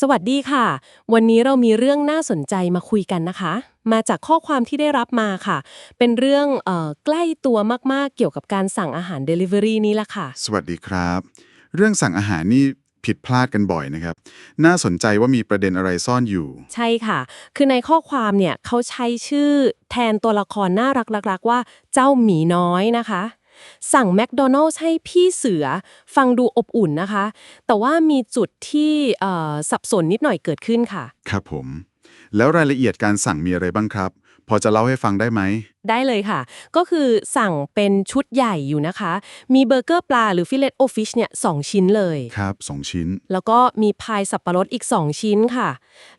สวัสดีค่ะ วันนี้เรามีเรื่องน่าสนใจมาคุยกันนะคะ มาจากข้อความที่ได้รับมาค่ะ เป็นเรื่องเอ่อใกล้ตัวมากๆเกี่ยวกับการสั่งอาหาร Delivery นี่แหละค่ะ สวัสดีครับ เรื่องสั่งอาหารนี่ผิดพลาดกันบ่อยนะครับ น่าสนใจว่ามีประเด็นอะไรซ่อนอยู่ ใช่ค่ะ คือในข้อความเนี่ยเขาใช้ชื่อแทนตัวละครน่ารักๆว่าเจ้าหมีน้อยนะคะ สั่งแมคโดนัลล์ให้พี่เสือ ฟังดูอบอุ่นนะคะ แต่ว่ามีจุดที่เอ่อสับสนนิดหน่อยเกิดขึ้นค่ะ ครับผม แล้วรายละเอียดการสั่งมีอะไรบ้างครับ พอจะเล่าให้ฟังได้ไหม ได้เลยค่ะ ก็คือสั่งเป็นชุดใหญ่อยู่นะคะ มีเบอร์เกอร์ปลาหรือฟิเลตโอฟิชเนี่ยสองชิ้นเลย ครับสองชิ้น แล้วก็มีพายสับปะรดอีก 2 ชิ้นค่ะ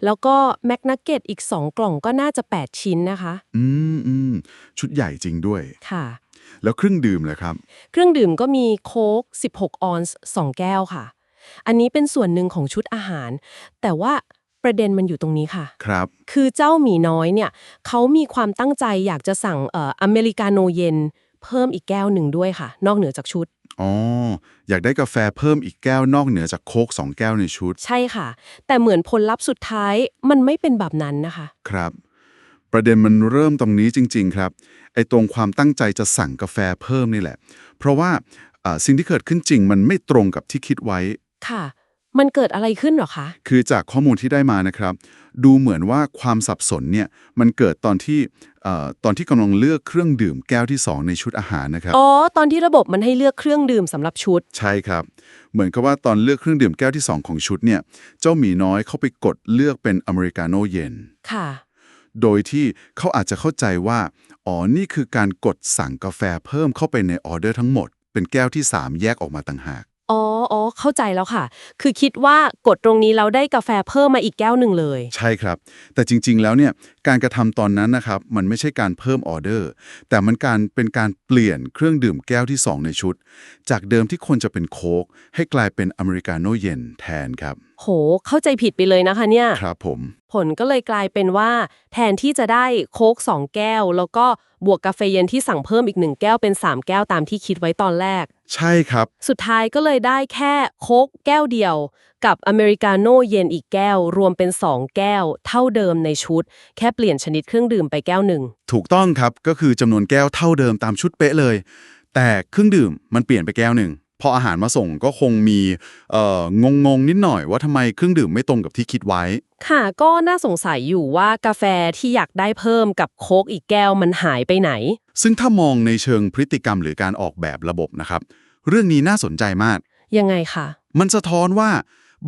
แล้วก็แมกนักเก็ตอีก 2 กล่องก็น่าจะ 8 ชิ้นนะคะ อืมอืมชุดใหญ่จริงด้วย ค่ะ แล้วเครื่องดื่มเลยครับ เครื่องดื่มก็มีโค้ก 16 ออนซ์ 2 แก้วค่ะ อันนี้เป็นส่วนหนึ่งของชุดอาหาร แต่ว่าประเด็นมันอยู่ตรงนี้ค่ะ ครับ คือเจ้าหมีน้อยเนี่ยเขามีความตั้งใจอยากจะสั่งเอ่ออเมริกาโนเย็น เพิ่มอีกแก้วหนึ่งด้วยค่ะ นอกเหนือจากชุด อ๋อ อยากได้กาแฟเพิ่มอีกแก้วนอกเหนือจากโค้กสองแก้วในชุด ใช่ค่ะ แต่เหมือนผลลัพธ์สุดท้ายมันไม่เป็นแบบนั้นนะคะ ครับ ประเด็นมันเริ่มตรงนี้จริง ๆ ครับ ไอ้ตรงความตั้งใจจะสั่งกาแฟเพิ่มนี่แหละ เพราะว่าอ่าสิ่งที่เกิดขึ้นจริงมันไม่ตรงกับที่คิดไว้ ค่ะ มันเกิดอะไรขึ้นเหรอคะ คือจากข้อมูลที่ได้มานะครับ ดูเหมือนว่าความสับสนเนี่ยมันเกิดตอนที่เอ่อตอนที่กำลังเลือกเครื่องดื่มแก้วที่ 2 ในชุดอาหารนะครับ อ๋อ ตอนที่ระบบมันให้เลือกเครื่องดื่มสำหรับชุด ใช่ครับ เหมือนกับว่าตอนเลือกเครื่องดื่มแก้วที่ 2 ของชุดเนี่ย เจ้าหมีน้อยเข้าไปกดเลือกเป็นอเมริกาโน่เย็น ค่ะ โดยที่เขาอาจจะเข้าใจว่า อ๋อ นี่คือการกดสั่งกาแฟเพิ่มเข้าไปในออเดอร์ทั้งหมด เป็นแก้วที่ 3 แยกออกมาต่างหาก อ๋ออ๋อเข้าใจแล้วค่ะ คือคิดว่ากดตรงนี้เราได้กาแฟเพิ่มมาอีกแก้วหนึ่งเลย ใช่ครับ แต่จริงๆ แล้วเนี่ยการกระทำตอนนั้นนะครับ มันไม่ใช่การเพิ่มออเดอร์ แต่มันการเป็นการเปลี่ยนเครื่องดื่มแก้วที่ 2 ในชุด จากเดิมที่ควรจะเป็นโค้กให้กลายเป็นอเมริกาโน่เย็นแทนครับ โห เข้าใจผิดไปเลยนะคะเนี่ย ครับผม ผลก็เลยกลายเป็นว่า แทนที่จะได้โค้ก2 แก้ว แล้วก็บวกกาแฟเย็นที่สั่งเพิ่มอีก 1 แก้วเป็น 3 แก้วตามที่คิดไว้ตอนแรก ใช่ครับ สุดท้ายก็เลยได้แค่โค้กแก้วเดียว กับอเมริกาโน่เย็นอีกแก้ว รวมเป็น 2 แก้ว เท่าเดิมในชุด แค่เปลี่ยนชนิดเครื่องดื่มไปแก้วหนึ่ง ถูกต้องครับก็คือจำนวนแก้วเท่าเดิมตามชุดเป๊ะเลย แต่เครื่องดื่มมันเปลี่ยนไปแก้วหนึ่ง พออาหารมาส่งก็คงมีเอ่องงงๆนิดหน่อยว่าทำไมเครื่องดื่มไม่ตรงกับที่คิดไว้ ค่ะก็น่าสงสัยอยู่ว่ากาแฟที่อยากได้เพิ่มกับโค้กอีกแก้วมันหายไปไหน ซึ่งถ้ามองในเชิงพฤติกรรมหรือการออกแบบระบบนะครับ เรื่องนี้น่าสนใจมาก ยังไงคะมันสะท้อนว่า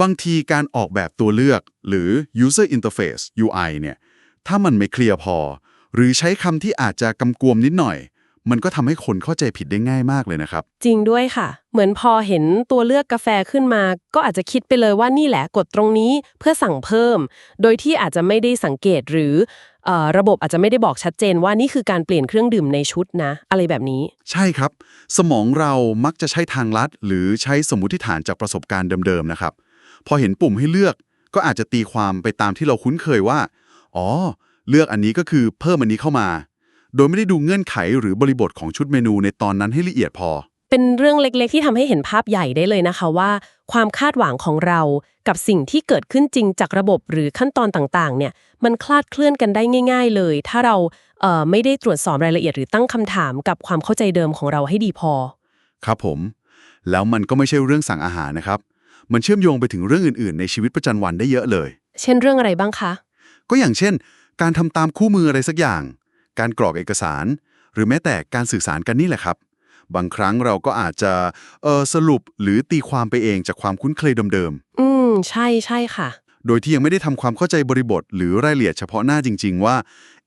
บางทีการออกแบบตัวเลือกหรือ user interface UI เนี่ยถ้ามันไม่เคลียร์พอ หรือใช้คำที่อาจจะกำกวมนิดหน่อย มันก็ทำให้คนเข้าใจผิดได้ง่ายมากเลยนะครับ จริงด้วยค่ะ เหมือนพอเห็นตัวเลือกกาแฟขึ้นมา ก็อาจจะคิดไปเลยว่านี่แหละกดตรงนี้เพื่อสั่งเพิ่ม โดยที่อาจจะไม่ได้สังเกตหรือเออระบบอาจจะไม่ได้บอกชัดเจนว่านี่คือการเปลี่ยนเครื่องดื่มในชุดนะ อะไรแบบนี้ ใช่ครับ สมองเรามักจะใช้ทางลัด หรือใช้สมมุติฐานจากประสบการณ์เดิมๆนะครับ พอเห็นปุ่มให้เลือกก็อาจจะตีความไปตามที่เราคุ้นเคยว่า อ๋อ เลือกอันนี้ก็คือเพิ่มอันนี้เข้ามา โดยไม่ได้ดูเงื่อนไขหรือบริบทของชุดเมนูในตอนนั้นให้ละเอียดพอ เป็นเรื่องเล็กๆ ที่ทำให้เห็นภาพใหญ่ได้เลยนะคะว่า ความคาดหวังของเรากับสิ่งที่เกิดขึ้นจริงจากระบบหรือขั้นตอนต่างๆ เนี่ย มันคลาดเคลื่อนกันได้ง่าย ๆ เลย ถ้าเราเอ่อไม่ได้ตรวจสอบรายละเอียดหรือตั้งคำถามกับความเข้าใจเดิมของเราให้ดีพอ ครับผม แล้วมันก็ไม่ใช่เรื่องสั่งอาหารนะครับ มันเชื่อมโยงไปถึงเรื่องอื่นๆ ในชีวิตประจำวันได้เยอะเลย เช่นเรื่องอะไรบ้างคะ ก็อย่างเช่น การทำตามคู่มืออะไรสักอย่าง การกรอกเอกสาร หรือแม้แต่การสื่อสารกันนี่แหละครับ บางครั้งเราก็อาจจะเออสรุปหรือตีความไปเองจากความคุ้นเคยเดิมอืม ใช่ใช่ค่ะๆโดยที่ยังไม่ได้ทำความเข้าใจบริบท หรือรายละเอียดเฉพาะหน้าจริง ๆ ว่า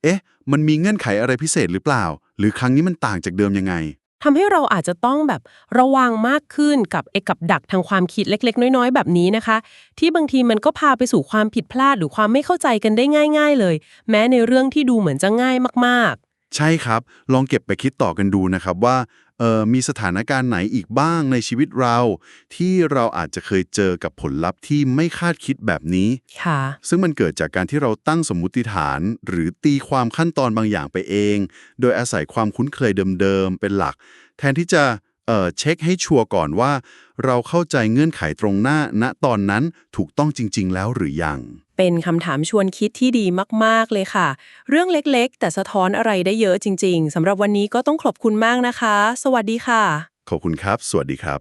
เอ๊ะ มันมีเงื่อนไขอะไรพิเศษหรือเปล่า หรือครั้งนี้มันต่างจากเดิมยังไง ทำให้เราอาจจะต้องแบบระวังมากขึ้นกับไอ้กับดักทางความคิดเล็ก ๆ น้อย ๆ แบบนี้นะคะ ที่บางทีมันก็พาไปสู่ความผิดพลาดหรือความไม่เข้าใจกันได้ง่าย ๆ เลย แม้ในเรื่องที่ดูเหมือนจะง่ายมากๆ ใช่ครับ ลองเก็บไปคิดต่อกันดูนะครับว่า มีสถานการณ์ไหนอีกบ้างในชีวิตเรา ที่เราอาจจะเคยเจอกับผลลัพธ์ที่ไม่คาดคิดแบบนี้ๆค่ะ ซึ่งมันเกิดจากการที่เราตั้งสมมุติฐาน หรือตีความขั้นตอนบางอย่างไปเอง โดยอาศัยความคุ้นเคยเดิมๆ เป็นหลัก แทนที่จะเอ่อเช็คให้ชัวร์ก่อนว่า เราเข้าใจเงื่อนไขตรงหน้าณตอนนั้นถูกต้องจริง ๆ แล้วหรือยัง เป็นคำถามชวนคิดที่ดีมาก ๆ เลยค่ะ เรื่องเล็กๆ แต่สะท้อนอะไรได้เยอะจริง ๆสำหรับวันนี้ก็ต้องขอบคุณมากนะคะ สวัสดีค่ะ ขอบคุณครับ สวัสดีครับ